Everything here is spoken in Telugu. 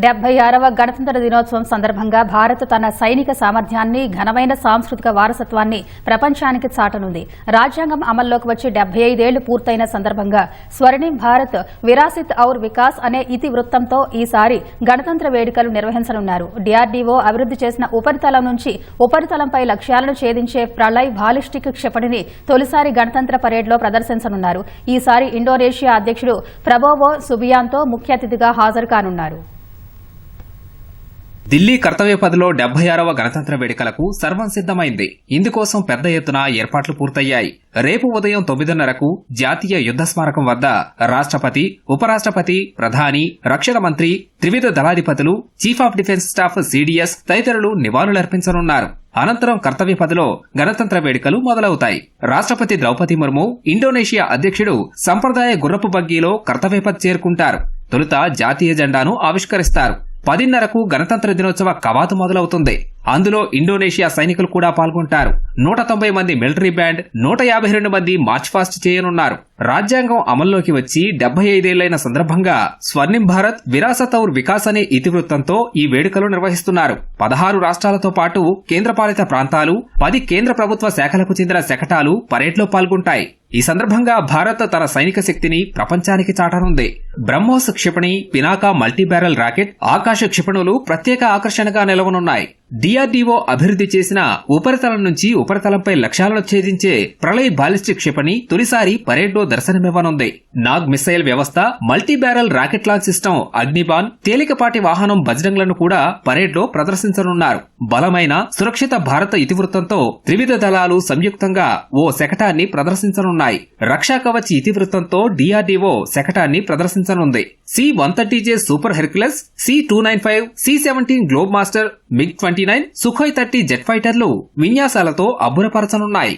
డెబ్బై ఆరవ గణతంత్ర దినోత్సవం సందర్భంగా భారత్ తన సైనిక సామర్థ్యాన్ని ఘనమైన సాంస్కృతిక వారసత్వాన్ని ప్రపంచానికి చాటనుంది. రాజ్యాంగం అమల్లోకి వచ్చి డెబ్బై ఐదేళ్ళు పూర్తయిన సందర్భంగా స్వర్ణిం భారత్ విరాసిత్ ఔర్ వికాస్ అనే ఇతి వృత్తంతో ఈసారి గణతంత్ర వేడుకలు నిర్వహించనున్నారు. డీఆర్డీఓ అభివృద్ది చేసిన ఉపరితలం నుంచి ఉపరితలంపై లక్ష్యాలను ఛేదించే ప్రళయ్ బాలిస్టిక్ క్షిపణిని తొలిసారి గణతంత్ర పరేడ్లో ప్రదర్శించనున్నారు. ఈసారి ఇండోనేషియా అధ్యక్షుడు ప్రభోవో సుబియాన్తో ముఖ్య అతిథిగా హాజరు కానున్నారు. ఢిల్లీ కర్తవ్య పదిలో డెబ్బై ఆరవ గణతంత్ర వేడుకలకు సర్వం సిద్దమైంది ఇందుకోసం పెద్ద ఎత్తున ఏర్పాట్లు పూర్తయ్యాయి. రేపు ఉదయం తొమ్మిదిన్నరకు జాతీయ యుద్ధ స్మారకం వద్ద రాష్ట్రపతి ఉపరాష్ట్రపతి ప్రధాని రక్షణ మంత్రి త్రివిధ దళాధిపతులు chief of defence staff CDS తదితరులు నివాళులర్పించనున్నారు. అనంతరం కర్తవ్య పదిలో గణతంత్ర వేడుకలు మొదలవుతాయి. రాష్ట్రపతి ద్రౌపది ముర్ము ఇండోనేషియా అధ్యక్షుడు సంప్రదాయ గుర్రపు బగ్గీలో కర్తవ్యపద్ చేరుకుంటారు. తొలుత జాతీయ జెండాను ఆవిష్కరిస్తారు. పదిన్నరకు గణతంత్ర దినోత్సవ కవాతు మొదలవుతుంది. అందులో ఇండోనేషియా సైనికులు కూడా పాల్గొంటారు. నూట తొంభై మంది మిలిటరీ బ్యాండ్ నూట యాభై రెండు మంది మార్చ్ ఫాస్ట్ చేయనున్నారు. రాజ్యాంగం అమల్లోకి వచ్చి డెబ్బై ఐదేళ్ళైన సందర్భంగా స్వర్ణిం భారత్ విరాసత్ ఔర్ వికాస్ అనే ఇతివృత్తంతో ఈ వేడుకలు నిర్వహిస్తున్నారు. పదహారు రాష్ట్రాలతో పాటు కేంద్రపాలిత ప్రాంతాలు పది కేంద్ర ప్రభుత్వ శాఖలకు చెందిన శకటాలు పరేడ్లో పాల్గొంటాయి. ఈ సందర్భంగా భారత్ తన సైనిక శక్తిని ప్రపంచానికి చాటనుంది. బ్రహ్మోస్ క్షిపణి పినాకా మల్టీబ్యారల్ రాకెట్ ఆకాశ క్షిపణులు ప్రత్యేక ఆకర్షణగా నిలవనున్నాయి. డిఆర్డీఓ అభివృద్ధి చేసిన ఉపరితలం నుంచి ఉపరితలంపై లక్ష్యాలను ఛేదించే ప్రళయ్ బాలిస్టిక్ క్షిపణి తొలిసారి పరేడ్లో దర్శనమివ్వనుంది. నాగ్ మిసైల్ వ్యవస్థ multi barrel rocket launch system Agniban తేలికపాటి వాహనం బజరంగ్లను కూడా పరేడ్లో ప్రదర్శించనున్నారు. బలమైన సురక్షిత భారత ఇతివృత్తంతో త్రివిధ దళాలు సంయుక్తంగా ఓ శకటాన్ని ప్రదర్శించనున్నాయి. రక్షా కవచ్ ఇతివృత్తంతో డిఆర్డీఓ శకటాన్ని ప్రదర్శించనుంది. C one thirty J super Hercules C two nine five C seventeen Globemaster MiG twenty nine Sukhoi thirty jet ఫైటర్లు విన్యాసాలతో అబ్బురపరచనున్నాయి.